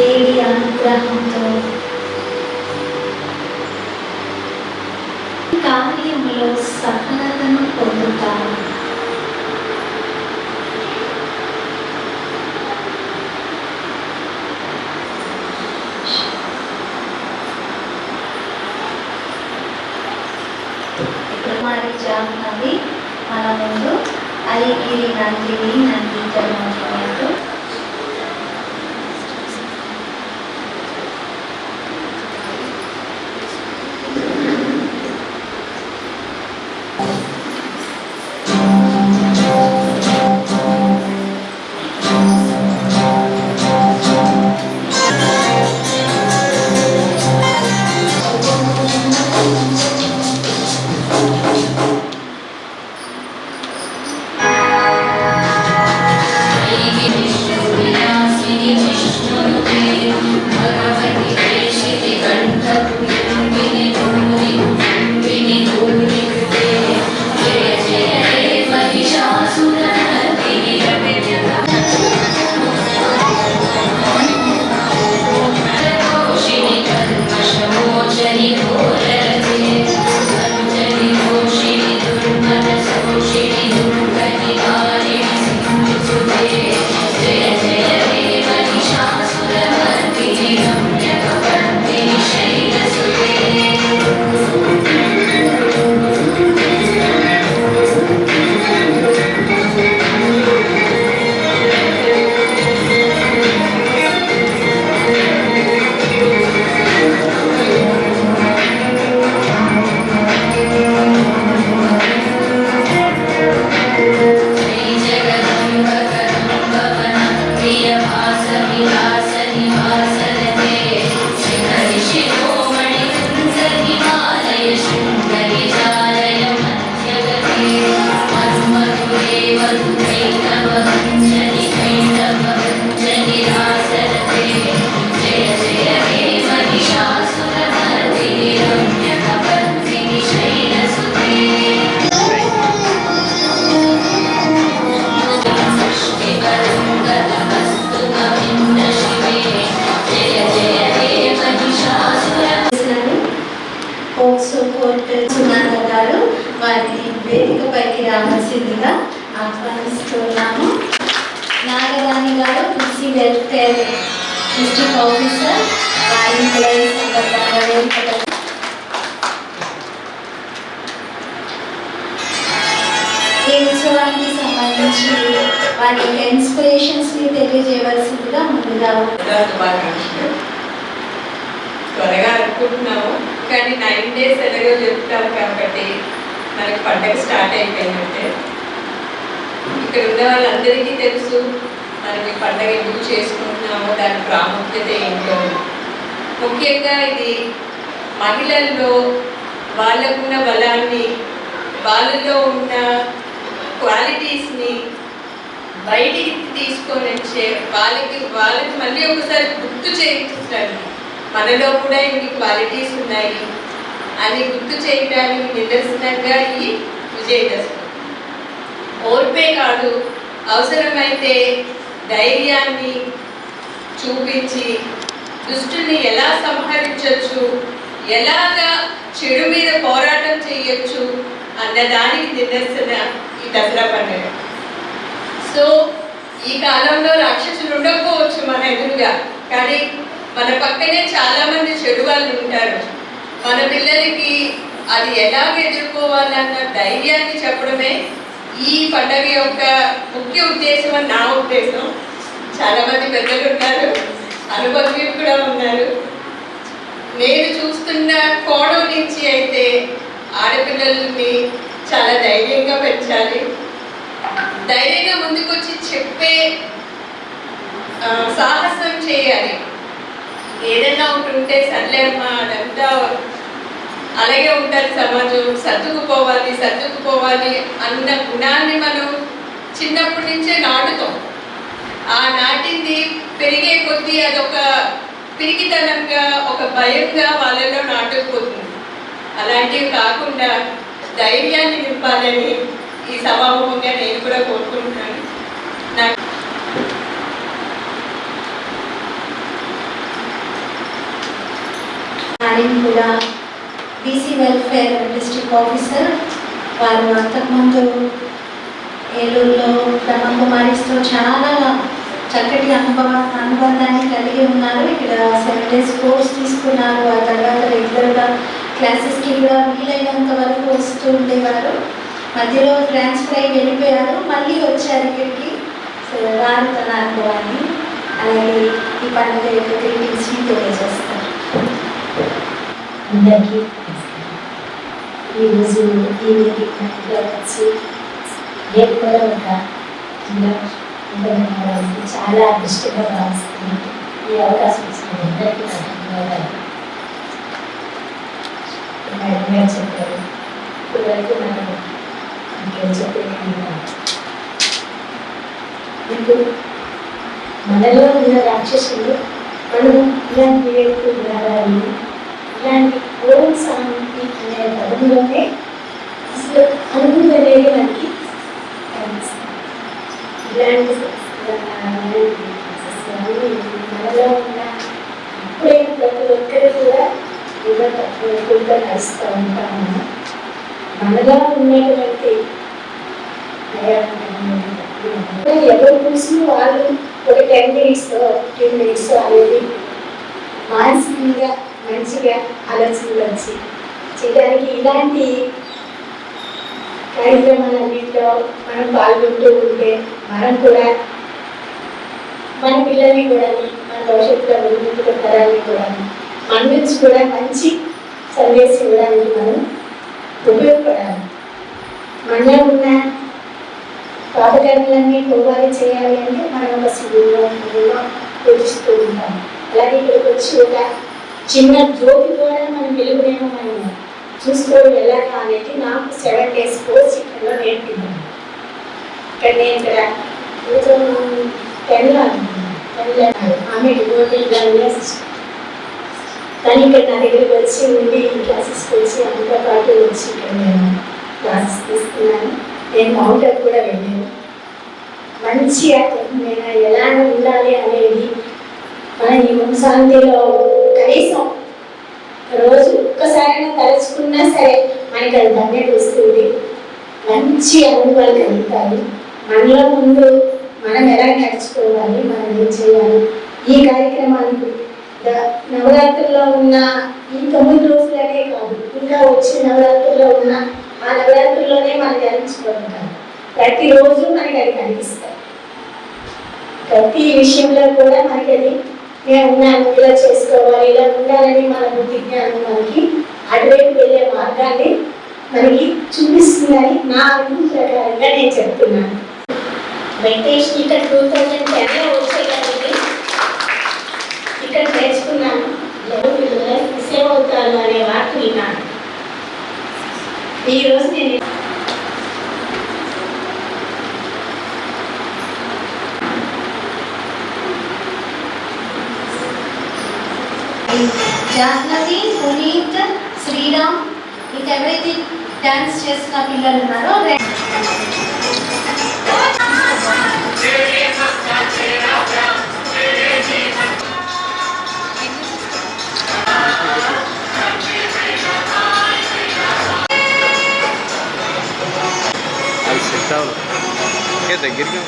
దేవి అనుగ్రహంతో. కార్యములో సఫలతను పొందుతాను కుమారి జాహ్నవి మన ముందు అలిగిరి నందిని నంది జన్మోత్సవంతో వారిని వేదికపైకి రావాల్సిందిగా ఆహ్వానిస్తున్నాము. నాగరాణి గారు కృషి వెల్ఫేర్ డిస్ట్రిక్ట్ ఆఫీసర్ వారిని కూడా ఈ సందర్భంగా వేదికపై ఈ ఉత్సవానికి సంబంధించి వారి యొక్క ఇన్స్పిరేషన్స్ని తెలియజేయవలసిందిగా ముందుగా త్వరగా అనుకుంటున్నాము. కానీ నైన్ డేస్ ఎలాగో చెప్తారు కాబట్టి మనకి పండగ స్టార్ట్ అయిపోయిందంటే. ఇక్కడ ఉన్న వాళ్ళందరికీ తెలుసు మనం ఈ పండగ ఎందుకు చేసుకుంటున్నామో దాని ప్రాముఖ్యత ఏంటో. ముఖ్యంగా ఇది మహిళల్లో వాళ్ళకున్న బలాన్ని వాళ్ళలో ఉన్న క్వాలిటీస్ని బయటికి తీసుకొని వచ్చే వాళ్ళకి వాళ్ళకి మళ్ళీ ఒకసారి గుర్తు చేయించాలి మనలో కూడా ఇన్ని క్వాలిటీస్ ఉన్నాయి. అని గుర్తు చేయడానికి నిదర్శనంగా ఈ విజయదశమి. ఓర్పే కాదు అవసరమైతే ధైర్యాన్ని చూపించి దుష్టుని ఎలా సంహరించవచ్చు ఎలాగా చెడు మీద పోరాటం చేయొచ్చు అన్న దానికి నిదర్శన ఈ దసరా పండుగ. సో ఈ కాలంలో రాక్షసులు ఉండకపోవచ్చు మన ఎదురుగా కానీ మన పక్కనే చాలామంది చెడు వాళ్ళు ఉంటారు. మన పిల్లలకి అది ఎలాగ ఎదుర్కోవాలన్న ధైర్యాన్ని చెప్పడమే ఈ పండగ యొక్క ముఖ్య ఉద్దేశం అని నా ఉద్దేశం. చాలా మంది పెద్దలు ఉన్నారు అనుభవీయులు కూడా ఉన్నారు. నేను చూస్తున్న కోణం నుంచి అయితే ఆడపిల్లల్ని చాలా ధైర్యంగా పెంచాలి. ధైర్యంగా ముందుకొచ్చి చెప్పే సాహసం చేయాలి. ఏదైనా ఒకటి ఉంటే సర్లేమ్మా అదంతా అలాగే ఉంటారు సమాజం సర్దుకుపోవాలి సర్దుకుపోవాలి అన్న గుణాన్ని మనం చిన్నప్పటి నుంచే నాటుతాం. ఆ నాటింది పెరిగే కొద్దీ అదొక పిరికితనంగా ఒక భయంగా వాళ్ళలో నాటుకుపోతుంది. అలాంటివి కాకుండా ధైర్యాన్ని నింపాలని ఈ సభాముఖంగా నేను కూడా కోరుకుంటున్నాను. నాకు కూడా బీసీ వెల్ఫేర్ డిస్ట్రిక్ట్ ఆఫీసర్ వారు అంతకుముందు ఏలూరులో బ్రహ్మకుమారిస్తో చాలా చక్కటి అనుభవ అనుబంధాన్ని కలిగి ఉన్నారు. ఇక్కడ సెవెన్ డేస్ కోర్స్ తీసుకున్నారు. ఆ తర్వాత రెగ్యులర్గా క్లాసెస్కి కూడా వీలైనంత వరకు వస్తూ ఉండేవారు. మధ్యలో ట్రాన్స్ఫర్ అయి వెళ్ళిపోయారు. మళ్ళీ వచ్చారు ఇక్కడికి. సో వారు తన అనుభవాన్ని అలాగే ఈ పండుగ యొక్క గ్రీటింగ్స్ని తెలియజేస్తారు. అందరికీ నమస్కారం. ఈరోజు ఈ వేదికలో వచ్చి నేను కూడా ఒక జిల్లా ఉండడానికి చాలా అదృష్టంగా భావిస్తున్నాను ఈ అవకాశం ఇచ్చిన అందరికీ నా ధన్యవాదాలు మేడం గారు చెప్పారు ఇప్పటివరకు మనం ఇంకేం చెప్పేది ఇప్పుడు మనలో ఉన్న రాక్షసులు మనం ఇలాంటి వేడుకలు రావాలి ఇలాంటి ఓం శాంతి అనే పదంలోనే అసలు అనుభూతి అనేది మనకి కనిపిస్తుంది ఇలాంటి మనలో ఉన్న ఎప్పుడైనా ప్రతి ఒక్కరు కూడా ఏదో తక్కువ ఎక్కువగా ఉంటాము మనలో ఉన్నటువంటి ఎవరు చూసినా వాళ్ళు ఒక టెన్ మినిట్స్ ఫిఫ్టీన్ మినిట్స్ అనేది మానసికంగా మంచిగా ఆలోచనలు వచ్చి చేయడానికి ఇలాంటి కార్యక్రమాలన్నింటిలో మనం పాల్గొంటూ ఉంటే మనం కూడా మన పిల్లల్ని కూడా మన భవిష్యత్తులో ముందుకు తరాన్ని కూడా మన నుంచి కూడా మంచి సందేశం ఇవ్వడానికి మనం ఉపయోగపడాలి. మనలో ఉన్న పాపకర్మలన్నీ పోవాలి చేయాలి అంటే మనం ఒక శివుల్లో పూజిస్తూ ఉంటాం అలాగే ఇక్కడికి వచ్చి ఒక చిన్న జ్యోతి ద్వారా మనం వెలుగునేమో మనం చూసుకోవడం ఎలాగా అనేది నాకు సెవెన్ డేస్ కోర్స్ ఇక్కడ నేర్పింది. ఇక్కడ నేను ఇక్కడ టూ థౌజండ్ టెన్లో ఆమె డివోటెడ్ గానే కానీ ఇక్కడ నా దగ్గరికి వచ్చి ఉండి క్లాసెస్కి వచ్చి అంతా పాటు వచ్చి ఇక్కడ నేను క్లాసెస్ తీసుకున్నాను. నేను మౌంటర్ కూడా వెళ్ళాను. మంచిగా నేను ఎలా ఉండాలి అనేది మన ఈ కనీసం రోజు ఒక్కసారైనా తలుచుకున్నా సరే మనకి అది ధన్యత వస్తుంది. మంచి అనుభవాలు కలుగుతాయి. మనలో ముందు మనం ఎలా నడుచుకోవాలి మనం ఏం చేయాలి? ఈ కార్యక్రమానికి నవరాత్రుల్లో ఉన్న ఈ తొమ్మిది రోజులనే కాదు ఇంకా వచ్చే నవరాత్రుల్లో ఉన్న ఆ నవరాత్రుల్లోనే మనం ధ్యానించుకుంటాం ప్రతిరోజు మనకి అది కనిపిస్తాయి. ప్రతి విషయంలో కూడా మనకి అది నేను ఉన్నాను ఇలా చేసుకోవాలి ఇలా ఉండాలని మన బుద్ధి జ్ఞానం మనకి అటువైపు వెళ్ళే మార్గాన్ని మనకి చూపిస్తుందని నా అనుభవం ప్రకారంగా నేను చెప్తున్నాను. వెంకటేష్ ఇక్కడ టూ థౌజండ్ టెన్లో వచ్చే అది సెట్ అవ్వదు ఓకే దగ్గరికి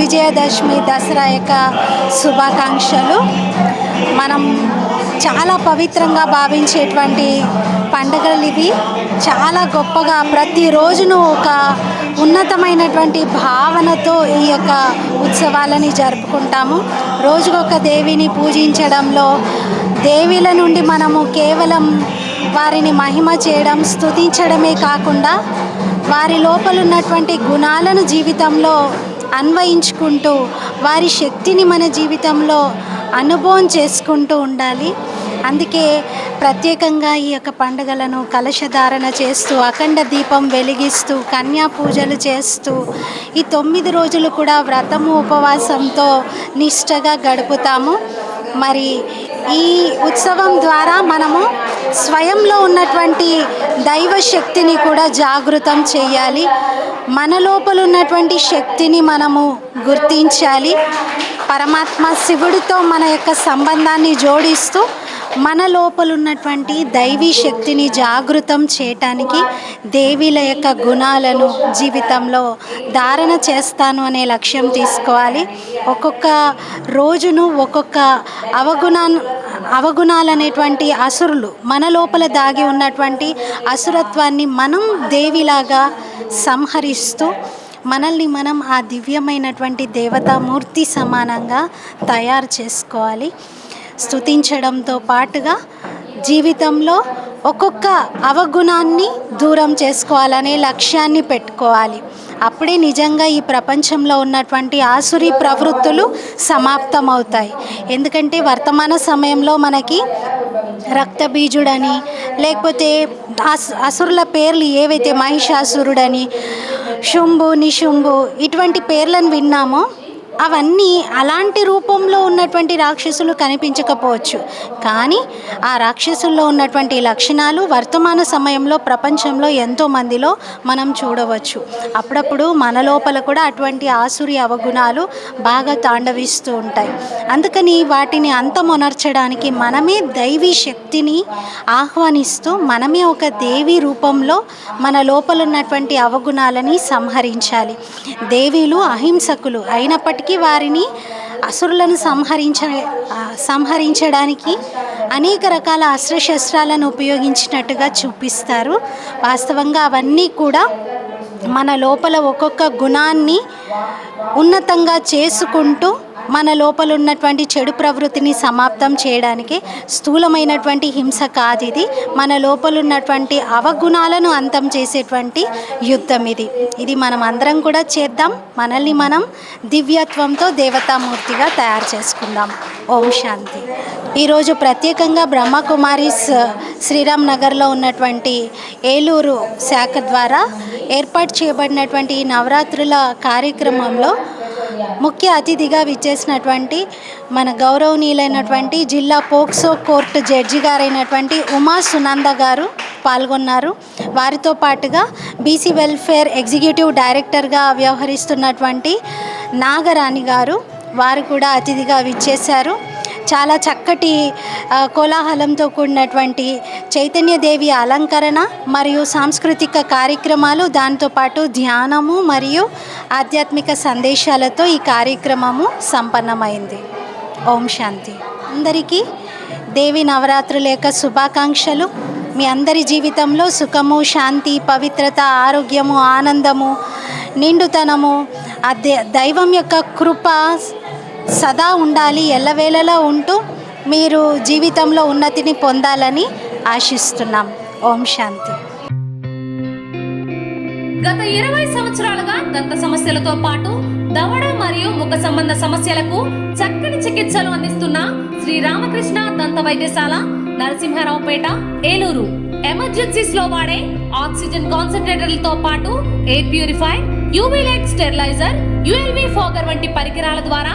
విజయదశమి దసరా యొక్క శుభాకాంక్షలు. మనం చాలా పవిత్రంగా భావించేటువంటి పండుగలు ఇవి. చాలా గొప్పగా ప్రతిరోజును ఒక ఉన్నతమైనటువంటి భావనతో ఈ యొక్క ఉత్సవాలని జరుపుకుంటాము. రోజుకొక దేవిని పూజించడంలో దేవీల నుండి మనము కేవలం వారిని మహిమ చేయడం స్థుతించడమే కాకుండా వారి లోపల ఉన్నటువంటి గుణాలను జీవితంలో అన్వయించుకుంటూ వారి శక్తిని మన జీవితంలో అనుభవం చేసుకుంటూ ఉండాలి. అందుకే ప్రత్యేకంగా ఈ యొక్క పండుగలను కలశధారణ చేస్తూ అఖండ దీపం వెలిగిస్తూ కన్యా పూజలు చేస్తూ ఈ తొమ్మిది రోజులు కూడా వ్రతము ఉపవాసంతో నిష్టగా గడుపుతాము. మరి ఈ ఉత్సవం ద్వారా మనము స్వయంలో ఉన్నటువంటి దైవ శక్తిని కూడా జాగృతం చేయాలి. మన లోపల ఉన్నటువంటి శక్తిని మనము గుర్తించాలి. పరమాత్మ శివుడితో మన యొక్క సంబంధాన్ని జోడిస్తూ మన లోపలున్నటువంటి దైవీ శక్తిని జాగృతం చేయటానికి దేవీల యొక్క గుణాలను జీవితంలో ధారణ చేస్తాను అనే లక్ష్యం తీసుకోవాలి. ఒక్కొక్క రోజును ఒక్కొక్క అవగుణా అవగుణాలు అనేటువంటి అసురులు మన లోపల దాగి ఉన్నటువంటి అసురత్వాన్ని మనం దేవిలాగా సంహరిస్తూ మనల్ని మనం ఆ దివ్యమైనటువంటి దేవతామూర్తి సమానంగా తయారు చేసుకోవాలి. స్తుతించడంతో పాటుగా జీవితంలో ఒక్కొక్క అవగుణాన్ని దూరం చేసుకోవాలనే లక్ష్యాన్ని పెట్టుకోవాలి. అప్పుడే నిజంగా ఈ ప్రపంచంలో ఉన్నటువంటి ఆసురి ప్రవృత్తులు సమాప్తమవుతాయి. ఎందుకంటే వర్తమాన సమయంలో మనకి రక్తబీజుడని లేకపోతే అసు అసురుల పేర్లు ఏవైతే మహిషాసురుడని శుంభు నిశుంభు ఇటువంటి పేర్లను విన్నామో అవన్నీ అలాంటి రూపంలో ఉన్నటువంటి రాక్షసులు కనిపించకపోవచ్చు. కానీ ఆ రాక్షసుల్లో ఉన్నటువంటి లక్షణాలు వర్తమాన సమయంలో ప్రపంచంలో ఎంతో మందిలో మనం చూడవచ్చు. అప్పుడప్పుడు మన లోపల కూడా అటువంటి ఆసురి అవగుణాలు బాగా తాండవిస్తూ ఉంటాయి. అందుకని వాటిని అంతమొనర్చడానికి మనమే దైవీ శక్తిని ఆహ్వానిస్తూ మనమే ఒక దేవి రూపంలో మన లోపల ఉన్నటువంటి అవగుణాలని సంహరించాలి. దేవీలు అహింసకులు అయినప్పటికీ వారిని అసురులను సంహరించ సంహరించడానికి అనేక రకాల అస్త్రశస్త్రాలను ఉపయోగించినట్టుగా చూపిస్తారు. వాస్తవంగా అవన్నీ కూడా మన లోపల ఒక్కొక్క గుణాన్ని ఉన్నతంగా చేసుకుంటూ మన లోపల ఉన్నటువంటి చెడు ప్రవృత్తిని సమాప్తం చేయడానికి స్థూలమైనటువంటి హింస కాదు ఇది. మన లోపల ఉన్నటువంటి అవగుణాలను అంతం చేసేటువంటి యుద్ధం ఇది. ఇది మనం అందరం కూడా చేద్దాం. మనల్ని మనం దివ్యత్వంతో దేవతామూర్తిగా తయారు చేసుకుందాం. ఓం శాంతి. ఈరోజు ప్రత్యేకంగా బ్రహ్మకుమారిస్ శ్రీరామ్ నగర్లో ఉన్నటువంటి ఏలూరు శాఖ ద్వారా ఏర్పాటు చేయబడినటువంటి ఈ నవరాత్రుల కార్యక్రమంలో ముఖ్య అతిథిగా విచ్చేసినటువంటి మన గౌరవనీయులైనటువంటి జిల్లా పోక్సో కోర్టు జడ్జి గారైనటువంటి ఉమా సునంద గారు పాల్గొన్నారు. వారితో పాటుగా బీసీ వెల్ఫేర్ ఎగ్జిక్యూటివ్ డైరెక్టర్గా వ్యవహరిస్తున్నటువంటి నాగరాణి గారు వారు కూడా అతిథిగా విచ్చేశారు. చాలా చక్కటి కోలాహలంతో కూడినటువంటి చైతన్యదేవి అలంకరణ మరియు సాంస్కృతిక కార్యక్రమాలు దాంతోపాటు ధ్యానము మరియు ఆధ్యాత్మిక సందేశాలతో ఈ కార్యక్రమము సంపన్నమైంది. ఓం శాంతి. అందరికీ దేవి నవరాత్రుల యొక్క శుభాకాంక్షలు. మీ అందరి జీవితంలో సుఖము శాంతి పవిత్రత ఆరోగ్యము ఆనందము నిండుతనము అదే దైవం యొక్క కృప సదా ఉండాలి ఎల్లవేళలా ఉంటూ మీరు జీవితంలో ఉన్నతిని పొందాలని ఆశిస్తున్నాం. ఓం శాంతి. గత ఇరవై సంవత్సరాలుగా దంత సమస్యలతో పాటు దవడ మరియు ముఖ సంబంధ సమస్యలకు చక్కని చికిత్సలు అందిస్తున్న శ్రీ రామకృష్ణ దంత వైద్యశాల నరసింహారావుపేట ఏలూరు. ఎమర్జెన్సీస్లో వాడే ఆక్సిజన్ కాన్సన్ట్రేటర్లతో పాటు air purify UV light steriliser ULV fogger వంటి పరికరాల ద్వారా